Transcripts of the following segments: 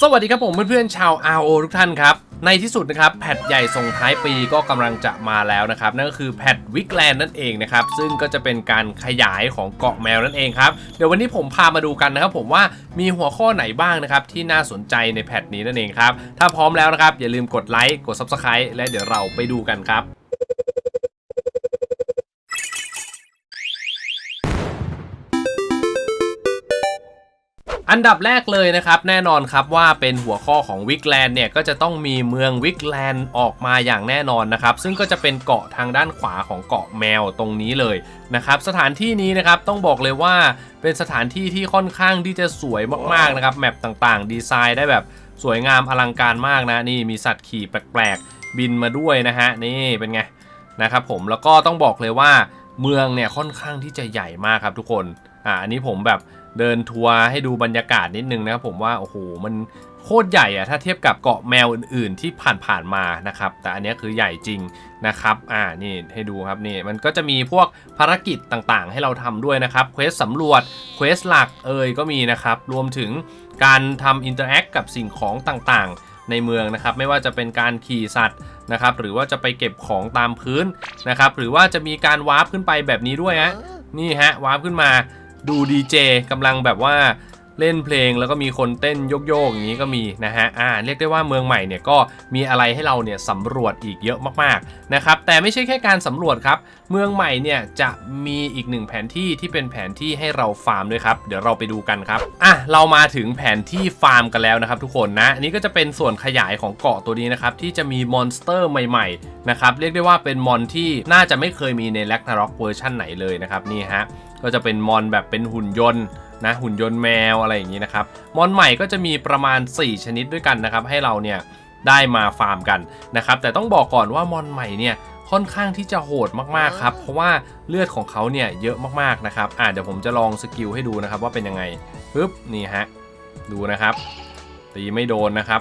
สวัสดีครับผมเพื่อนๆชาว RO ทุกท่านครับ ในที่สุดนะครับแพทใหญ่ส่งท้ายปีก็กำลังจะมาแล้วนะครับ นั่นก็คือแพทวิกแลนด์นั่นเองนะครับ ซึ่งก็จะเป็นการขยายของเกาะแมวนั่นเองครับ เดี๋ยววันนี้ผมพามาดูกันนะครับ ผมว่ามีหัวข้อไหนบ้างนะครับ ที่น่าสนใจในแพทนี้นั่นเองครับ ถ้าพร้อมแล้วนะครับอย่าลืมกดไลค์กด Subscribe และเดี๋ยวเราไปดูกันครับ อันดับแรกเลยนะครับ แน่นอนครับว่าเป็นหัวข้อของวิกแลนด์เนี่ยก็จะต้องมีเมืองวิกแลนด์ออกมาอย่างแน่นอนนะครับ ซึ่งก็จะเป็นเกาะทางด้านขวาของเกาะแมวตรงนี้เลยนะครับ สถานที่นี้นะครับต้องบอกเลยว่าเป็นสถานที่ที่ค่อนข้างที่จะสวยมากๆนะครับแมปต่างๆ ดีไซน์ได้แบบสวยงามอลังการมากนะนี่มีสัตว์ขี่แปลกๆ บินมาด้วยนะฮะนี่เป็นไงนะครับผมแล้วก็ต้องบอกเลยว่าเมืองเนี่ยค่อนข้างที่จะใหญ่มากครับทุกคนอ่าอันนี้ผมแบบ เดินทัวร์ให้ดูบรรยากาศนิดนึงนะครับผมว่าโอ้โหมันโคตรใหญ่อะถ้าเทียบกับเกาะแมวอื่น ๆ ที่ผ่านๆมานะครับ แต่อันนี้คือใหญ่จริงนะครับอ่านี่ให้ดูครับนี่มันก็จะมีพวกภารกิจต่างๆ ให้เราทำด้วยนะครับเควสสำรวจเควสหลักเอ่ยก็มีนะครับ รวมถึงการทำอินเตอร์แอคกับสิ่งของต่างๆ ในเมืองนะครับ ไม่ว่าจะเป็นการขี่สัตว์นะครับ หรือว่าจะไปเก็บของตามพื้นนะครับ หรือว่าจะมีการวาร์ปขึ้นไปแบบนี้ด้วยฮะนี่ฮะวาร์ปขึ้นมา ดูดีเจกำลังแบบว่า เล่นเพลงแล้วก็มีคนเต้นโยกๆอย่างนี้ก็มีนะฮะอ่าเรียกได้ว่าเมืองใหม่เนี่ยก็มีอะไรให้เราเนี่ยสำรวจอีกเยอะมากๆนะครับแต่ไม่ใช่แค่การสำรวจครับ เมืองใหม่เนี่ยจะมีอีกหนึ่งแผนที่ที่เป็นแผนที่ให้เราฟาร์มด้วยครับเดี๋ยวเราไปดูกันครับอะเรามาถึงแผนที่ฟาร์มกันแล้วนะครับทุกคนนะอันนี้ก็จะเป็นส่วนขยายของเกาะตัวนี้นะครับที่จะมีมอนสเตอร์ใหม่ๆนะครับเรียกได้ว่าเป็นมอนที่น่าจะไม่เคยมีในแล็กนาร็อกเวอร์ชันไหนเลยนะครับนี่ฮะก็จะเป็นมอนแบบเป็นหุ่นยนต์ นะหุ่นยนต์แมวอะไรอย่างนี้นะครับมอนใหม่ก็จะมีประมาณ 4 ชนิดด้วยกันนะครับ ให้เราเนี่ยได้มาฟาร์มกันนะครับ แต่ต้องบอกก่อนว่ามอนใหม่เนี่ยค่อนข้างที่จะโหดมากๆครับ เพราะว่าเลือดของเขาเนี่ยเยอะมากๆนะครับอ่าเดี๋ยวผมจะลองสกิลให้ดูนะครับว่าเป็นยังไงปึ๊บนี่ฮะดูนะครับตีไม่โดนนะครับ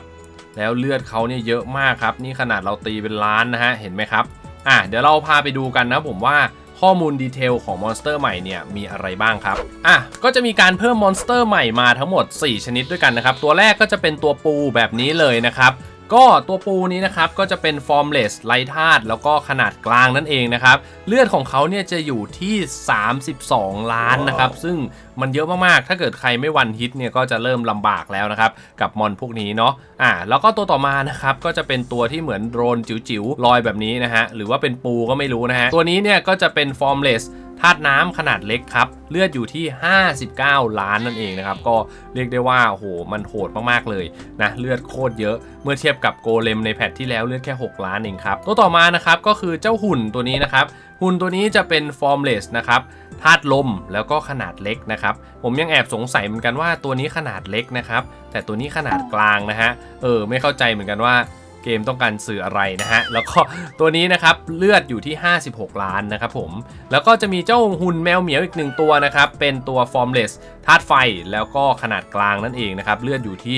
แล้วเลือดเขาเนี่ยเยอะมากครับ นี่ขนาดเราตีเป็นล้านนะฮะเห็นไหมครับอ่าเดี๋ยวเราพาไปดูกันนะผมว่า ข้อมูลดีเทลของมอนสเตอร์ใหม่เนี่ยมีอะไรบ้างครับ อะ ก็จะมีการเพิ่มมอนสเตอร์ใหม่มาทั้งหมด 4 ชนิดด้วยกันนะครับ ตัวแรกก็จะเป็นตัวปูแบบนี้เลยนะครับ ก็ตัวปูนี้นะครับ ก็จะเป็นฟอร์มเลสไลธาตุแล้วก็ขนาดกลางนั่นเองนะครับ เลือดของเขาเนี่ยจะอยู่ที่ 32 ล้านนะครับ ซึ่งมันเยอะมากๆ ถ้าเกิดใครไม่วันฮิตเนี่ยก็จะเริ่มลำบากแล้วนะครับ กับมอนพวกนี้เนาะอ่าแล้วก็ตัวต่อมานะครับก็จะเป็นตัวที่เหมือนโดรนจิ๋วๆลอยแบบนี้นะฮะหรือว่าเป็นปูก็ไม่รู้นะฮะตัวนี้เนี่ยก็จะเป็นฟอร์มเลสธาตุน้ำขนาดเล็กครับ เลือดอยู่ที่ 59 ล้านนั่นเองนะครับ ก็เรียกได้ว่าโอ้โหมันโหดมากๆเลยนะ เลือดโคตรเยอะเมื่อเทียบกับโกเลมในแพทที่แล้วเลือดแค่ 6 ล้านเองครับ ตัวต่อมานะครับ ก็คือเจ้าหุ่นตัวนี้นะครับ หุ่นตัวนี้จะเป็นฟอร์มเลสนะครับ ธาตุลมแล้วก็ขนาดเล็กนะครับ ผมยังแอบสงสัยเหมือนกันว่าตัวนี้ขนาดเล็กนะครับ แต่ตัวนี้ขนาดกลางนะฮะเออไม่เข้าใจเหมือนกันว่าเกมต้องการสื่ออะไรนะฮะ แล้วก็ตัวนี้นะครับเลือดอยู่ที่ 56 ล้านนะครับผม แล้วก็จะมีเจ้าหุ่นแมวเหมียวอีกหนึ่งตัวนะครับ เป็นตัว formless ธาตุไฟแล้วก็ขนาดกลางนั่นเองนะครับ เลือดอยู่ที่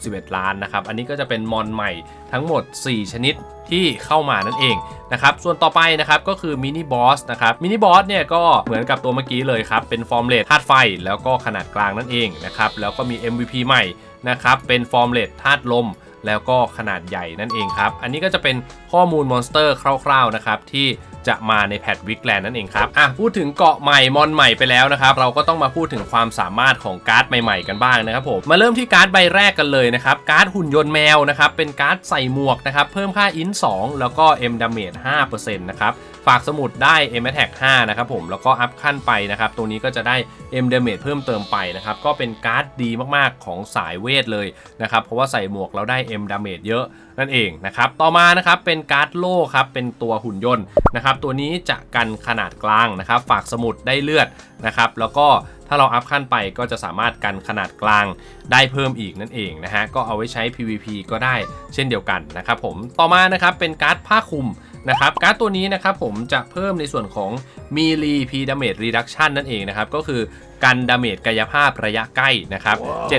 61 ล้านนะครับ อันนี้ก็จะเป็นมอนใหม่ทั้งหมด 4 ชนิดที่เข้ามานั่นเองนะครับ ส่วนต่อไปนะครับก็คือมินิบอสนะครับ มินิบอสเนี่ยก็เหมือนกับตัวเมื่อกี้เลยครับ เป็น formless ธาตุไฟแล้วก็ขนาดกลางนั่นเองนะครับ แล้วก็มี MVP ใหม่นะครับ เป็น formless ธาตุลม แล้วก็ขนาดใหญ่นั่นเองครับ อันนี้ก็จะเป็นข้อมูลมอนสเตอร์คร่าวๆนะครับที่ จะมาในแพทวิกแลนนั่นเองครับอะพูดถึงเกาะใหม่มอนใหม่ไปแล้วนะครับเราก็ต้องมาพูดถึงความสามารถของการ์ดใหม่ๆกันบ้างนะครับผมมาเริ่มที่การ์ดใบแรกกันเลยนะครับการ์ดหุ่นยนต์แมวนะครับเป็นการ์ดใส่หมวกนะครับเพิ่มค่าอิน2แล้วก็ M Damage 5%นะครับ ฝากสมุดได้ M Attack 5นะครับผมแล้วก็อัพขั้นไปนะครับตรงนี้ก็จะได้ M Damage เพิ่มเติมไปนะครับ ก็เป็นการ์ดดีมากๆของสายเวทเลยนะครับ เพราะว่าใส่หมวกแล้วได้ M Damage เยอะนั่นเองนะครับ ต่อมานะครับเป็นการ์ดโล่ครับเป็นตัวหุ่นยนต์นะครับ ตัวนี้จะกันขนาดกลางนะครับ ฝากสมุดได้เลือดนะครับ แล้วก็ถ้าเราอัพขั้นไปก็จะสามารถกันขนาดกลางได้เพิ่มอีกนั่นเองนะฮะก็เอาไว้ใช้ PVP ก็ได้เช่นเดียวกันนะครับผมต่อมานะครับเป็นการ์ดผ้าคลุม นะครับการ์ดตัวนี้นะครับผมจะเพิ่มในส่วนของมีรีพีดาเมจรีดักชันนั่นเองนะครับก็คือกันดาเมจกายภาพระยะใกล้นะครับ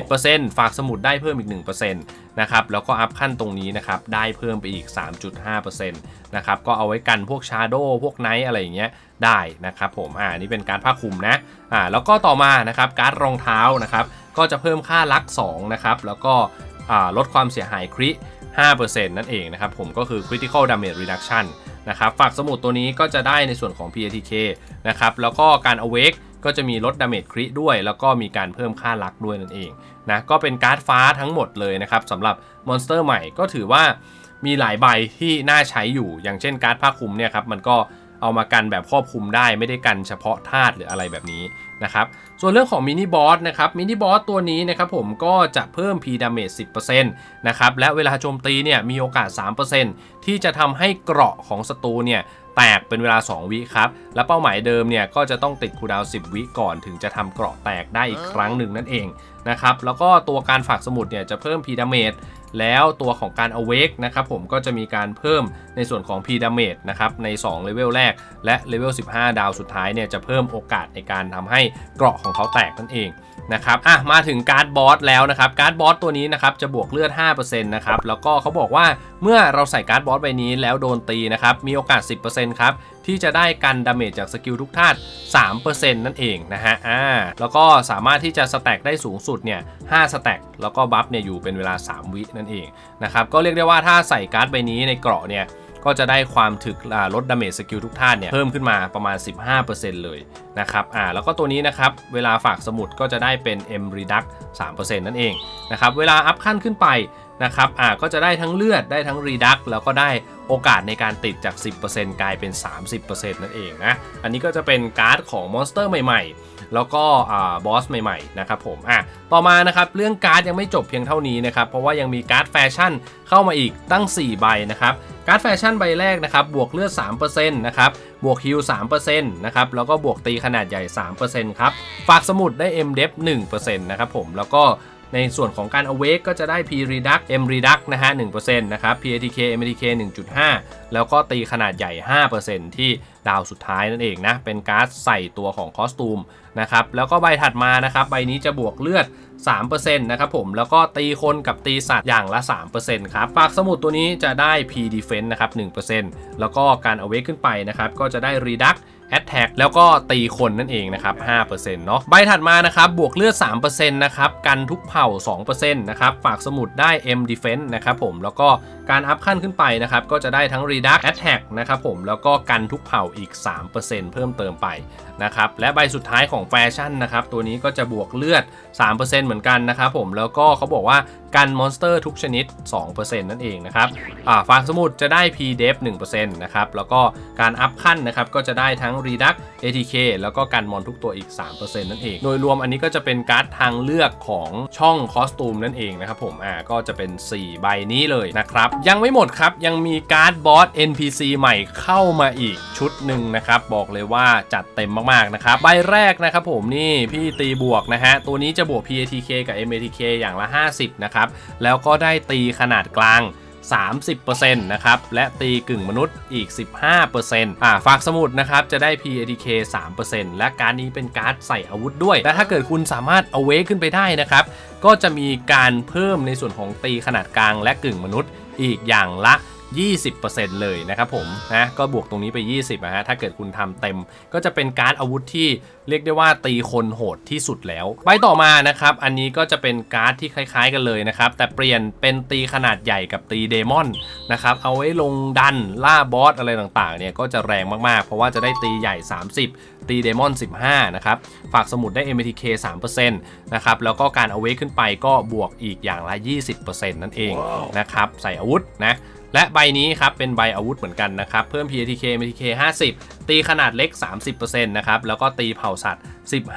7%ฝากสมุดได้เพิ่มอีก 1%นะครับแล้วก็อัพขั้นตรงนี้นะครับได้เพิ่มไปอีก 3.5%นะครับก็เอาไว้กันพวกชาโดพวกไนท์อะไรอย่างเงี้ยได้นะครับผมอ่านี่เป็นการดผ้าคลุมนะอ่าแล้วก็ต่อมานะครับการ์ดรองเท้านะครับก็จะเพิ่มค่าลัก2นะครับแล้วก็อ่าลดความเสียหายคริ 5%นั่นเองนะครับผมก็คือ critical damage reduction นะครับฝากสมุดตัวนี้ก็จะได้ในส่วนของ PATK นะครับแล้วก็การ awake ก็จะมีลด damage คริด้วย แล้วก็มีการเพิ่มค่าลักด้วยนั่นเองนะก็เป็นการ์ดฟ้าทั้งหมดเลยนะครับสำหรับมอนสเตอร์ใหม่ก็ถือว่ามีหลายใบที่น่าใช้อยู่ อย่างเช่นการ์ดผ้าคลุมเนี่ยครับมันก็ เอามากันแบบครอบคลุมได้ไม่ได้กันเฉพาะธาตุหรืออะไรแบบนี้นะครับส่วนเรื่องของมินิบอสนะครับมินิบอสตัวนี้นะครับผมก็จะเพิ่ม P damage 10%นะครับและเวลาโจมตีเนี่ยมีโอกาส 3%ที่จะทำให้เกราะของศัตรูเนี่ยแตกเป็นเวลา 2 วิครับ และเป้าหมายเดิมเนี่ยก็จะต้องติดคูดาว 10 วิก่อนถึงจะทำเกราะแตกได้อีกครั้งหนึ่งนั่นเองนะครับ แล้วก็ตัวการฝากสมุดเนี่ยจะเพิ่ม P damage แล้วตัวของการ awake นะครับผมก็จะมีการเพิ่มในส่วนของ P damage นะครับใน2เลเวลแรก และเลเวล15 ดาวสุดท้ายเนี่ยจะเพิ่มโอกาสในการทำให้เกราะของเขาแตกนั่นเองนะครับอะมาถึงการ์ดบอสแล้วนะครับการ์ดบอสตัวนี้นะครับจะบวกเลือด 5%นะครับแล้วก็เขาบอกว่าเมื่อเราใส่การ์ดบอสใบนี้แล้วโดนตีนะครับมีโอกาส 10%ครับ ที่จะได้กันดาเมจจากสกิลทุกธาตุ3%นั่นเองนะฮะอ่าแล้วก็สามารถที่จะสแต็กได้สูงสุดเนี่ย5สแต็กแล้วก็บัฟเนี่ยอยู่เป็นเวลา 3 วินั่นเองนะครับก็เรียกได้ว่าถ้าใส่การ์ดใบนี้ในเกราะเนี่ยก็จะได้ความถึกลดดาเมจสกิลทุกท่านเนี่ยเพิ่มขึ้นมาประมาณ 15%เลยนะครับอ่าแล้วก็ตัวนี้นะครับ เวลาฝากสมุดก็จะได้เป็น M Reduct 3%นั่นเองนะครับ เวลาอัพขั้นขึ้นไปนะครับอ่าก็จะได้ทั้งเลือดได้ทั้ง Reduct แล้วก็ได้ โอกาสในการติดจาก 10%กลายเป็น 30%นั่นเองนะ อันนี้ก็จะเป็นการ์ดของมอนสเตอร์ใหม่ๆ แล้วก็บอสใหม่ๆ นะครับผมอะต่อมานะครับเรื่องการ์ดยังไม่จบเพียงเท่านี้นะครับ เพราะว่ายังมีการ์ดแฟชั่นเข้ามาอีกตั้ง 4 ใบนะครับการ์ดแฟชั่นใบแรกนะครับบวกเลือด 3%นะครับบวกฮิล3%นะครับแล้วก็บวกตีขนาดใหญ่ 3%ครับฝากสมุดได้ M d e p 1%นะครับผมแล้วก็ ในส่วนของการ awake ก็จะได้ P reduct M reduct นะฮะ1%นะครับ PATK MATK 1.5 แล้วก็ตีขนาดใหญ่ 5%ที่ดาวสุดท้ายนั่นเองนะ เป็นการ์ดใส่ตัวของคอสตูมนะครับ แล้วก็ใบถัดมานะครับ ใบนี้จะบวกเลือด 3%นะครับผม แล้วก็ตีคนกับตีสัตว์อย่างละ 3%ครับปากสมุดตัวนี้จะได้ P defense นะครับ 1%แล้วก็การ awake ขึ้นไปนะครับ ก็จะได้ redux แอตแทกแล้วก็ตีคนนั่นเองนะครับ5%เนาะใบถัดมานะครับบวกเลือด3%นะครับกันทุกเผ่า 2%นะครับฝากสมุดได้ M Defense นะครับผมแล้วก็ การอัพขั้นขึ้นไปนะครับก็จะได้ทั้ง Reduct Attack นะครับผมแล้วก็กันทุกเผ่าอีก 3%เพิ่มเติมไปนะครับและใบสุดท้ายของแฟชั่นนะครับตัวนี้ก็จะบวกเลือด 3%เหมือนกันนะครับผมแล้วก็เขาบอกว่ากันมอนสเตอร์ทุกชนิด 2%นั่นเองนะครับฝากสมุดจะได้ P Def 1%นะครับแล้วก็การอัพขั้นนะครับก็จะได้ทั้ง Reduct ATK แล้วก็กันมอนทุกตัวอีก 3%นั่นเอง โดยรวมอันนี้ก็จะเป็นการ์ดทางเลือกของช่องคอสตูมนั่นเองนะครับผมอ่าก็จะเป็น 4 ใบนี้เลยนะครับยังไม่หมดครับ ยังมีการ์ดบอส NPC ใหม่เข้ามาอีกชุดหนึ่งนะครับ บอกเลยว่าจัดเต็มมากๆนะครับ ใบแรกนะครับผมนี่พี่ตีบวกนะฮะ ตัวนี้จะบวก PATK กับ MATK อย่างละ 50 นะครับ แล้วก็ได้ตีขนาดกลาง 30%นะครับ และตีกึ่งมนุษย์อีก 15%อ่าฝากสมุดนะครับ จะได้ PATK 3%และการนี้เป็นการ์ดใส่อาวุธด้วย และถ้าเกิดคุณสามารถเอาเวขึ้นไปได้นะครับ ก็จะมีการเพิ่มในส่วนของตีขนาดกลางและกึ่งมนุษย์ อีกอย่างละ 20%เลยนะครับผมนะก็บวกตรงนี้ไป 20นะฮะถ้าเกิดคุณทำเต็ม ก็จะเป็นการ์ดอาวุธที่เรียกได้ว่าตีคนโหดที่สุดแล้วใบต่อมานะครับอันนี้ก็จะเป็นการ์ดที่คล้าย ๆ กันเลยนะครับแต่เปลี่ยนเป็นตีขนาดใหญ่กับตีเดมอนนะครับเอาไว้ลงดันล่าบอสอะไรต่างๆเนี่ยก็จะแรงมากๆ เพราะว่าจะได้ตีใหญ่ 30 ตีเดมอน 15นะครับฝากสมุดได้ MTK 3%นะครับแล้วก็การเอาไว้ขึ้นไปก็บวกอีกอย่างละ 20%นั่นเองนะครับใส่อาวุธนะ และใบนี้ครับเป็นใบอาวุธเหมือนกันนะครับ เพิ่ม PATK MTK 50 ตีขนาดเล็ก 30%นะครับ แล้วก็ตีเผ่าสัตว์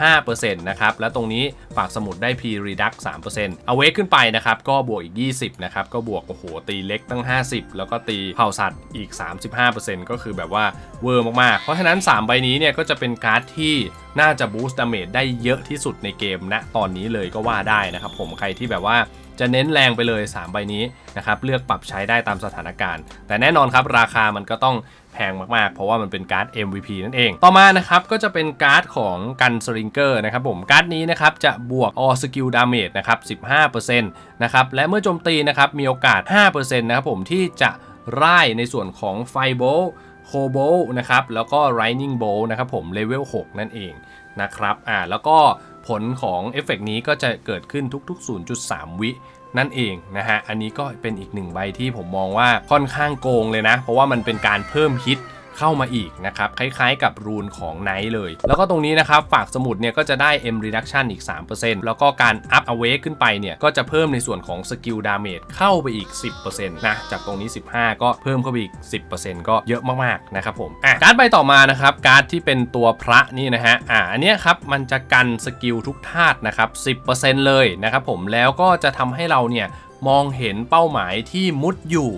15%นะครับ และตรงนี้ฝากสมุดได้ P Reduct 3%เอาเวกขึ้นไปนะครับ ก็บวกอีก 20 นะครับ ก็บวก โอ้โห ตีเล็กตั้ง 50 แล้วก็ตีเผ่าสัตว์อีก 35%ก็คือแบบว่าเวอร์มาก ๆ เพราะฉะนั้น 3 ใบนี้เนี่ยก็จะเป็นการ์ดที่น่าจะบูสต์ดาเมจได้เยอะที่สุดในเกมณตอนนี้เลยก็ว่าได้นะครับผมใครที่แบบว่า จะเน้นแรงไปเลย 3 ใบนี้นะครับเลือกปรับใช้ได้ตามสถานการณ์ แต่แน่นอนครับราคามันก็ต้องแพงมากๆ เพราะว่ามันเป็นการ์ด MVP นั่นเอง ต่อมานะครับก็จะเป็นการ์ดของกันสริงเกอร์นะครับผม การ์ดนี้นะครับจะบวก all skill damage นะครับ 15%นะครับ และเมื่อโจมตีนะครับมีโอกาส 5%นะครับผมที่จะร่ายในส่วนของไฟโบโคโบนะครับ แล้วก็ Lightning Bolt นะครับผมเลเวล 6 นั่นเองนะครับ อ่า แล้วก็ ผลของเอฟเฟกนี้ก็จะเกิดขึ้นทุก ๆ 0.3 วินั่นเองนะฮะ อันนี้ก็เป็นอีกหนึ่งใบที่ผมมองว่าค่อนข้างโกงเลยนะ เพราะว่ามันเป็นการเพิ่มฮิต เข้ามาอีกนะครับ คล้ายๆกับรูนของไนท์เลย แล้วก็ตรงนี้นะครับฝากสมุดเนี่ยก็จะได้ M reduction อีก 3%แล้วก็การ up awake ขึ้นไปเนี่ย ก็จะเพิ่มในส่วนของสกิลดาเมจเข้าไปอีก 10%นะจากตรงนี้ 15 ก็เพิ่มเข้าไปอีก 10%ก็เยอะมากๆนะครับผมอะการ์ดใบต่อมานะครับการ์ดที่เป็นตัวพระนี่นะฮะอ่าอันนี้ครับมันจะกันสกิลทุกธาตุนะครับ 10%เลยนะครับผมแล้วก็จะทำให้เราเนี่ย มองเห็นเป้าหมายที่มุดอยู่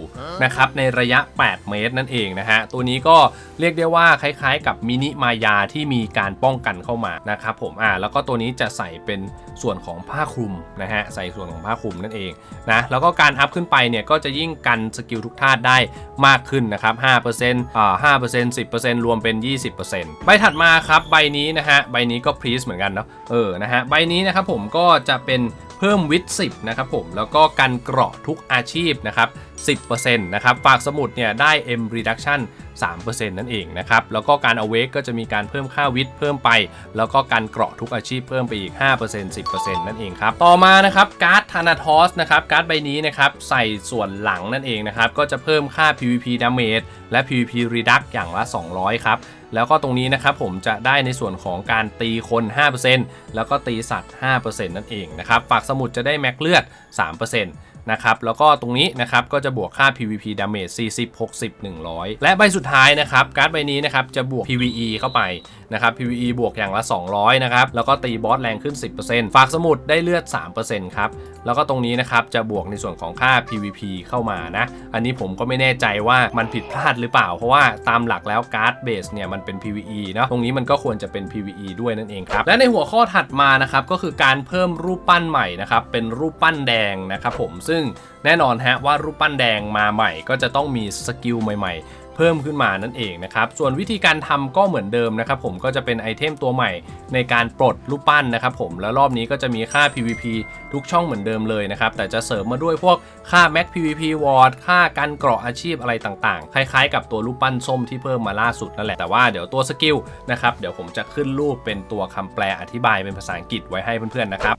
นะครับในระยะ 8 เมตรนั่นเองนะฮะ ตัวนี้ก็เรียกได้ว่าคล้ายๆ กับมินิมายาที่มีการป้องกันเข้ามานะครับผมอ่าแล้วก็ตัวนี้จะใส่เป็นส่วนของผ้าคลุมนะฮะใส่ส่วนของผ้าคลุมนั่นเองนะแล้วก็การอัพขึ้นไปเนี่ยก็จะยิ่งกันสกิลทุกธาตุได้มากขึ้นนะครับ5%อ่า5% 10%รวมเป็น 20%ใบถัดมาครับใบนี้นะฮะใบนี้ก็พรีสเหมือนกันเนาะเออนะฮะใบนี้นะครับผมก็จะเป็นเพิ่มวิท10นะครับผมแล้วก็กันเกราะทุกอาชีพนะครับ10%นะครับฝากสมุดเนี่ยได้ M reduction 3%นั่นเองนะครับแล้วก็การ awake ก็จะมีการเพิ่มค่าวิทย์เพิ่มไป แล้วก็การเกราะทุกอาชีพเพิ่มไปอีก 5% 10%นั่นเองครับต่อมานะครับการ์ดธนาทอสนะครับการ์ดใบนี้นะครับใส่ส่วนหลังนั่นเองนะครับก็จะเพิ่มค่า PVP damage และ PVP reduct อย่างละ 200 ครับ แล้วก็ตรงนี้นะครับผมจะได้ในส่วนของการตีคน 5%แล้วก็ตีสัตว์ 5%นั่นเองนะครับฝากสมุดจะได้แม็กเลือด 3%นะครับแล้วก็ตรงนี้นะครับก็จะบวกค่า PVP damage 40 60 100 และใบสุดท้ายนะครับการ์ดใบนี้นะครับจะบวก PVE เข้าไป นะครับ PVE บวกอย่างละ 200 นะครับ แล้วก็ตีบอสแรงขึ้น 10%ฝากสมุดได้เลือด 3%ครับ แล้วก็ตรงนี้นะครับจะบวกในส่วนของค่า PVP เข้ามานะ อันนี้ผมก็ไม่แน่ใจว่ามันผิดพลาดหรือเปล่า เพราะว่าตามหลักแล้วการ์ดเบสเนี่ยมันเป็น PVE เนาะตรงนี้มันก็ควรจะเป็น PVE ด้วยนั่นเองครับและในหัวข้อถัดมานะครับก็คือการเพิ่มรูปปั้นใหม่นะครับเป็นรูปปั้นแดงนะครับผมซึ่งแน่นอนฮะว่ารูปปั้นแดงมาใหม่ก็จะต้องมีสกิลใหม่ๆ เพิ่มขึ้นมานั่นเองนะครับ ส่วนวิธีการทำก็เหมือนเดิมนะครับผมก็จะเป็นไอเทมตัวใหม่ในการปลดรูปปั้นนะครับผมแล้วรอบนี้ก็จะมีค่า PVP ทุกช่องเหมือนเดิมเลยนะครับ แต่จะเสริมมาด้วยพวกค่า Max PVP Ward ค่าการเกราะอาชีพอะไรต่างๆ คล้ายๆ กับตัวรูปปั้นส้มที่เพิ่มมาล่าสุดนั่นแหละ แต่ว่าเดี๋ยวตัวสกิลนะครับเดี๋ยวผมจะขึ้นรูปเป็นตัวคำแปลอธิบายเป็นภาษาอังกฤษไว้ให้เพื่อนๆนะครับ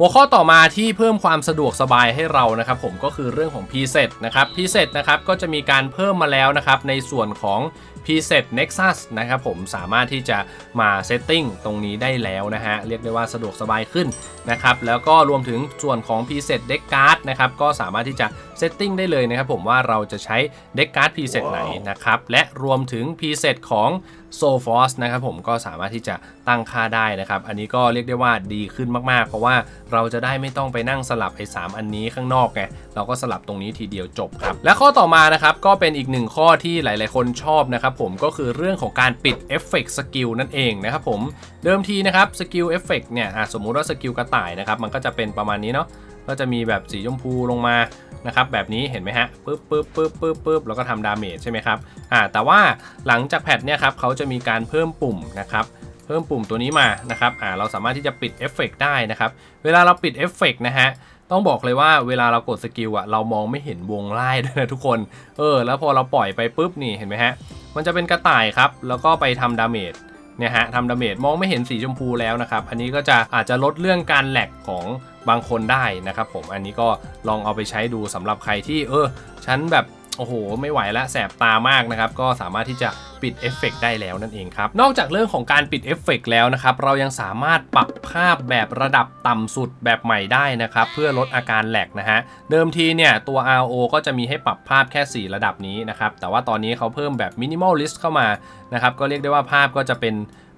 หัวข้อต่อมาที่เพิ่มความสะดวกสบายให้เรานะครับผมก็คือเรื่องของ preset นะครับ preset นะครับก็จะมีการเพิ่มมาแล้วนะครับในส่วนของ preset nexus นะครับผมสามารถที่จะมา setting ตรงนี้ได้แล้วนะฮะ เรียกได้ว่าสะดวกสบายขึ้นนะครับ แล้วก็รวมถึงส่วนของ preset deck card นะครับ ก็สามารถที่จะ setting ได้เลยนะครับผมว่าเราจะใช้ deck card preset ไหนนะครับ และรวมถึง preset ของโซฟอสนะครับผมก็สามารถที่จะตั้งค่าได้นะครับ อันนี้ก็เรียกได้ว่าดีขึ้นมากๆ เพราะว่าเราจะได้ไม่ต้องไปนั่งสลับไอ้สอันนี้ข้างนอกไงเราก็สลับตรงนี้ทีเดียวจบครับ และข้อต่อมานะครับก็เป็นอีกหนึ่งข้อที่หลาย ๆ คนชอบนะครับผมก็คือเรื่องของการปิดเอฟเฟกต์สกิลนั่นเองนะครับผมเดิมทีนะครับสกิลเอฟเฟกต์เนี่ยสมมุติว่าสกิลกระต่ายนะครับมันก็จะเป็นประมาณนี้เนาะก็จะมีแบบสีชมพูลงมานะครับแบบนี้เห็นไหมฮะปึ๊บปึ๊บปึ๊บปึ๊บปึ๊บแล้วก็ทำดาเมจใช่ไหมครับอ่าแต่ว่าหลังจากแพทเนี่ยครับเขาจะมีการเพิ่มปุ่มนะครับเพิ่มปุ่มตัวนี้มานะครับอ่าเราสามารถที่จะปิดเอฟเฟกได้นะครับเวลาเราปิดเอฟเฟกนะฮะ ต้องบอกเลยว่าเวลาเรากดสกิลอะเรามองไม่เห็นวงไล่ด้วยนะทุกคน เออ แล้วพอเราปล่อยไปปุ๊บนี่เห็นไหมฮะ มันจะเป็นกระต่ายครับ แล้วก็ไปทำดาเมจเนี่ยฮะทำดาเมจมองไม่เห็นสีชมพูแล้วนะครับ อันนี้ก็จะอาจจะลดเรื่องการแหลกของบางคนได้นะครับผมอันนี้ก็ลองเอาไปใช้ดูสำหรับใครที่ เออ ฉันแบบโอ้โห ไม่ไหวแล้วแสบตามากนะครับ ก็สามารถที่จะ ปิดเอฟเฟกได้แล้วนั่นเองครับ นอกจากเรื่องของการปิดเอฟเฟกแล้วนะครับ เรายังสามารถปรับภาพแบบระดับต่ำสุดแบบใหม่ได้นะครับ เพื่อลดอาการแหลกนะฮะ เดิมทีเนี่ยตัว RO ก็จะมีให้ปรับภาพแค่ 4 ระดับนี้นะครับ แต่ว่าตอนนี้เขาเพิ่มแบบมินิมอลลิสต์เข้ามานะครับ ก็เรียกได้ว่าภาพก็จะเป็น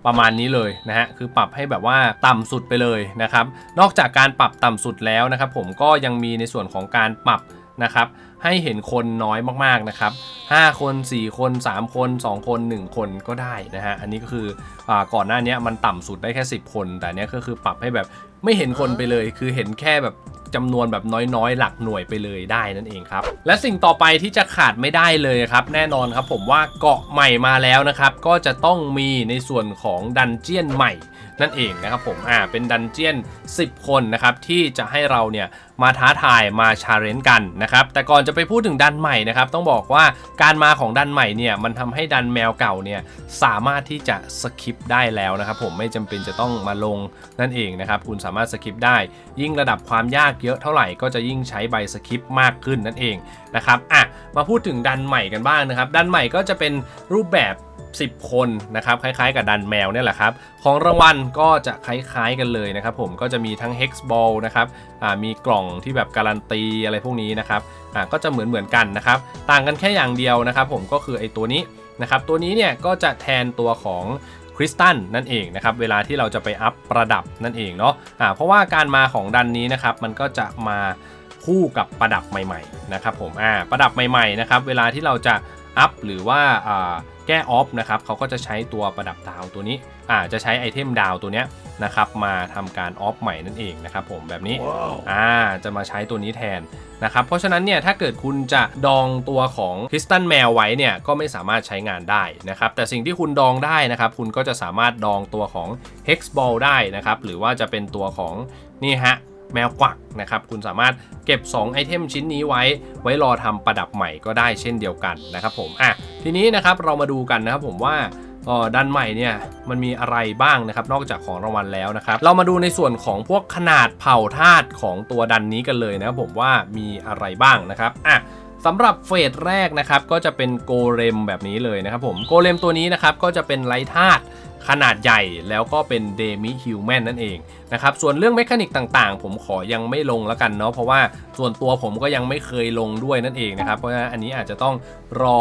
ประมาณนี้เลยนะฮะ คือปรับให้แบบว่าต่ำสุดไปเลยนะครับ นอกจากการปรับต่ำสุดแล้วนะครับ ผมก็ยังมีในส่วนของการปรับ นะครับ ให้เห็นคนน้อยมากๆนะครับ 5 คน 4 คน 3 คน 2 คน 1 คนก็ได้นะฮะ อันนี้ก็คืออก่อนหน้านี้มันต่ำสุดได้แค่ 10 คน แต่เนี้ยก็คือปรับให้แบบไม่เห็นคนไปเลย คือเห็นแค่แบบจำนวนแบบน้อยๆ หลักหน่วยไปเลยได้นั่นเองครับ และสิ่งต่อไปที่จะขาดไม่ได้เลยครับ แน่นอนครับผมว่าเกาะใหม่มาแล้วนะครับ ก็จะต้องมีในส่วนของดันเจียนใหม่ นั่นเองนะครับผมอ่าเป็นดันเจียน 10 คนนะครับที่จะให้เราเนี่ยมาท้าทายมาชาเลนจ์กันนะครับแต่ก่อนจะไปพูดถึงดันใหม่นะครับต้องบอกว่าการมาของดันใหม่เนี่ยมันทำให้ดันแมวเก่าเนี่ยสามารถที่จะสคิปได้แล้วนะครับผมไม่จำเป็นจะต้องมาลงนั่นเองนะครับคุณสามารถสคิปได้ ยิ่งระดับความยากเยอะเท่าไหร่ก็จะยิ่งใช้ใบสคิปมากขึ้นนั่นเองนะครับอะมาพูดถึงดันใหม่กันบ้างนะครับดันใหม่ก็จะเป็นรูปแบบ 10 คนนะครับคล้ายๆ กับดันแมวเนี่ยแหละครับของรางวัลก็จะคล้ายๆกันเลยนะครับผมก็จะมีทั้ง Hex Ball นะครับมีกล่องที่แบบการันตีอะไรพวกนี้นะครับก็จะเหมือนเหมือนๆกันนะครับต่างกันแค่อย่างเดียวนะครับผมก็คือไอ้ตัวนี้นะครับตัวนี้เนี่ยก็จะแทนตัวของคริสตัลนั่นเองนะครับเวลาที่เราจะไปอัพประดับนั่นเองเนาะอ่าเพราะว่าการมาของดันนี้นะครับมันก็จะมาคู่กับประดับใหม่ๆนะครับผมอ่าประดับใหม่ๆนะครับเวลาที่เราจะอัพหรือว่าอ่า แก้ออฟนะครับเขาก็จะใช้ตัวประดับดาวตัวนี้อ่าจะใช้ไอเทมดาวตัวเนี้ยนะครับมาทำการออฟใหม่นั่นเองนะครับผมแบบนี้อ่าจะมาใช้ตัวนี้แทนนะครับเพราะฉะนั้นเนี่ยถ้าเกิดคุณจะดองตัวของคริสตัลแมวไว้เนี่ยก็ไม่สามารถใช้งานได้นะครับแต่สิ่งที่คุณดองได้นะครับคุณก็จะสามารถดองตัวของ Hex Ball ได้นะครับหรือว่าจะเป็นตัวของนี่ฮะ แมวกวักนะครับคุณสามารถเก็บ 2 ไอเทมชิ้นนี้ไว้ ไว้รอทำประดับใหม่ก็ได้เช่นเดียวกันนะครับผมอะทีนี้นะครับเรามาดูกันนะครับผมว่าออด้านใหม่เนี่ยมันมีอะไรบ้างนะครับนอกจากของรางวัลแล้วนะครับเรามาดูในส่วนของพวกขนาดเผ่าธาตุของตัวดันนี้กันเลยนะครับผมว่ามีอะไรบ้างนะครับอะสำหรับเฟสแรกนะครับก็จะเป็นโกเลมแบบนี้เลยนะครับผมโกเลมตัวนี้นะครับก็จะเป็นไร้ธาตุ ขนาดใหญ่แล้วก็เป็นเดมิฮิวแมนนั่นเองนะครับส่วนเรื่องเมคานิกต่างๆ ผมขอยังไม่ลงแล้วกันเนาะเพราะว่าส่วนตัวผมก็ยังไม่เคยลงด้วยนั่นเองนะครับเพราะฉะนั้นอันนี้อาจจะต้องรอ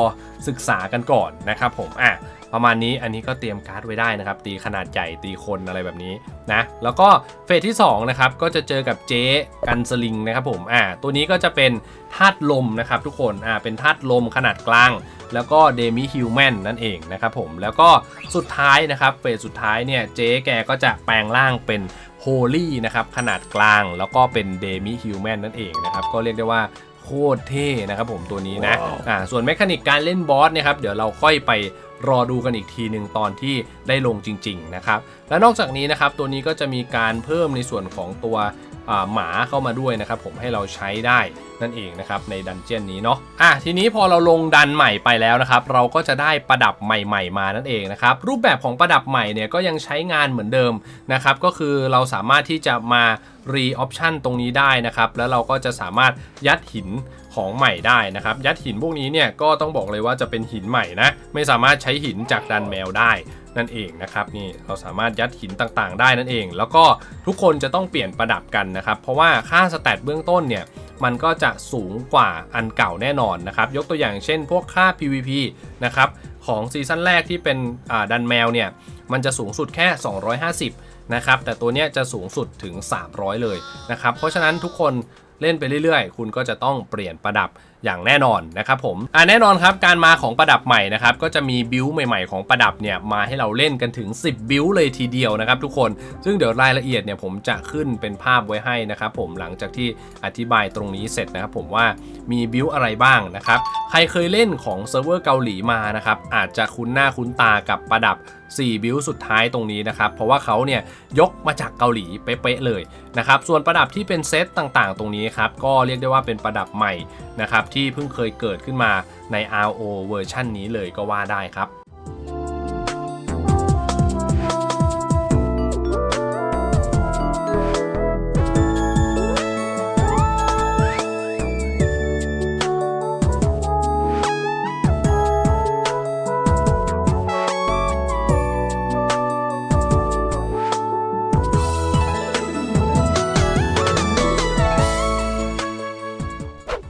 ศึกษากันก่อนนะครับผมอะประมาณนี้อันนี้ก็เตรียมการ์ดไว้ได้นะครับ ตีขนาดใหญ่ตีคนอะไรแบบนี้นะแล้วก็เฟสที่2นะครับก็จะเจอกับเจ๊กันสลิงนะครับผมอ่าตัวนี้ก็จะเป็นธาตุลมนะครับทุกคนอ่าเป็นธาตุลมขนาดกลาง แล้วก็เดมิฮิวแมนนั่นเองนะครับผมแล้วก็สุดท้ายนะครับเฟสสุดท้ายเนี่ยเจ๊แกก็จะแปลงร่างเป็นโฮลี่นะครับขนาดกลางแล้วก็เป็นเดมิฮิวแมนนั่นเองนะครับก็เรียกได้ว่าโคตรเท่นะครับผมตัวนี้นะอ่าส่วนเมคานิกการเล่นบอสเนี่ยครับเดี๋ยวเราค่อยไปรอดูกันอีกทีหนึ่งตอนที่ได้ลงจริง ๆ นะครับ และนอกจากนี้นะครับตัวนี้ก็จะมีการเพิ่มในส่วนของตัวอ่า หมาเข้ามาด้วยนะครับผมให้เราใช้ได้นั่นเองนะครับในดันเจียนนี้เนาะอะทีนี้พอเราลงดันใหม่ไปแล้วนะครับเราก็จะได้ประดับใหม่ ๆ มานั่นเองนะครับรูปแบบของประดับใหม่เนี่ยก็ยังใช้งานเหมือนเดิมนะครับก็คือเราสามารถที่จะมารีออปชันตรงนี้ได้นะครับแล้วเราก็จะสามารถยัดหิน ของใหม่ได้นะครับ ยัดหินพวกนี้เนี่ยก็ต้องบอกเลยว่าจะเป็นหินใหม่นะ ไม่สามารถใช้หินจากดันแมวได้นั่นเองนะครับนี่เราสามารถยัดหินต่างๆ ได้นั่นเอง แล้วก็ทุกคนจะต้องเปลี่ยนประดับกันนะครับเพราะว่าค่าสแตทเบื้องต้นเนี่ยมันก็จะสูงกว่าอันเก่าแน่นอนนะครับยกตัวอย่างเช่น พวกค่า PVP นะครับของซีซั่นแรกที่เป็นดันแมวเนี่ยมันจะสูงสุดแค่ 250นะครับแต่ตัวเนี้ยจะสูงสุดถึง 300 เลยนะครับเพราะฉะนั้นทุกคน เล่นไปเรื่อยๆ คุณก็จะต้องเปลี่ยนประดับ อย่างแน่นอนนะครับผมอ่าแน่นอนครับการมาของประดับใหม่นะครับก็จะมีบิวใหม่ๆของประดับเนี่ยมาให้เราเล่นกันถึง 10 บิวเลยทีเดียวนะครับทุกคนซึ่งเดี๋ยวรายละเอียดเนี่ยผมจะขึ้นเป็นภาพไว้ให้นะครับผมหลังจากที่อธิบายตรงนี้เสร็จนะครับผมว่ามีบิวอะไรบ้างนะครับใครเคยเล่นของเซิร์ฟเวอร์เกาหลีมานะครับอาจจะคุ้นหน้าคุ้นตากับประดับ 4 บิวสุดท้ายตรงนี้นะครับ เพราะว่าเขาเนี่ยยกมาจากเกาหลีเป๊ะๆเลยนะครับส่วนประดับที่เป็นเซตต่างๆ ตรงนี้ครับก็เรียกได้ว่าเป็นประดับใหม่นะครับที่เพิ่งเคยเกิดขึ้นมาใน RO เวอร์ชันนี้เลยก็ว่าได้ครับ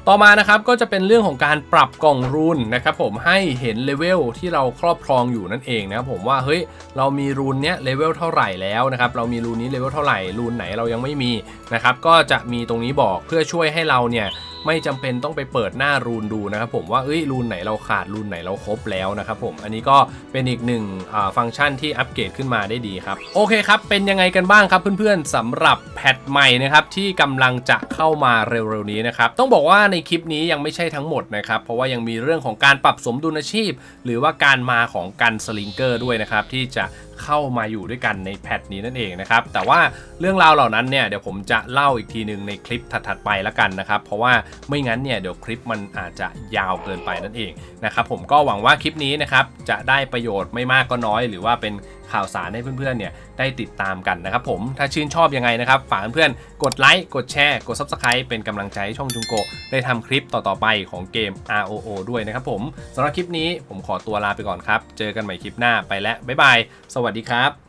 ต่อมานะครับก็จะเป็นเรื่องของการปรับกล่องรูนนะครับผมให้เห็นเลเวลที่เราครอบครองอยู่นั่นเองนะครับผมว่าเฮ้ยเรามีรูนเนี้ยเลเวลเท่าไหร่แล้วนะครับเรามีรูนนี้เลเวลเท่าไหร่รูนไหนเรายังไม่มีนะครับก็จะมีตรงนี้บอกเพื่อช่วยให้เราเนี่ย ไม่จำเป็นต้องไปเปิดหน้ารูนดูนะครับผมว่าเอ้ยรูนไหนเราขาดรูนไหนเราครบแล้วนะครับผมอันนี้ก็เป็นอีกหนึ่งฟังก์ชันที่อัปเกรดขึ้นมาได้ดีครับโอเคครับเป็นยังไงกันบ้างครับเพื่อนๆสำหรับแพทใหม่นะครับที่กำลังจะเข้ามาเร็วๆนี้นะครับต้องบอกว่าในคลิปนี้ยังไม่ใช่ทั้งหมดนะครับเพราะว่ายังมีเรื่องของการปรับสมดุลอาชีพ หรือว่าการมาของกันสลิงเกอร์ด้วยนะครับที่จะเข้ามาอยู่ด้วยกันในแพทนี้นั่นเองนะครับแต่ว่าเรื่องราวเหล่านั้นเนี่ยเดี๋ยวผมจะเล่าอีกทีหนึ่งในคลิปถัดๆไปละกันนะครับเพราะว่าไม่งั้นเนี่ยเดี๋ยวคลิปมันอาจจะยาวเกินไปนั่นเองนะครับผมก็หวังว่าคลิปนี้นะครับจะได้ประโยชน์ไม่มากก็น้อย หรือว่าเป็นข่าวสารให้เพื่อนๆเนี่ยได้ติดตามกันนะครับผมถ้าชื่นชอบยังไงนะครับฝากเพื่อนๆกดไลค์กดแชร์กด Subscribe เป็นกำลังใจให้ช่องจุงโก ได้ทำคลิปต่อๆไปของเกม ROO ด้วยนะครับผมสำหรับคลิปนี้ผมขอตัวลาไปก่อนครับ เจอกันใหม่คลิปหน้าไปแล้วบ๊ายบาย สวัสดีครับ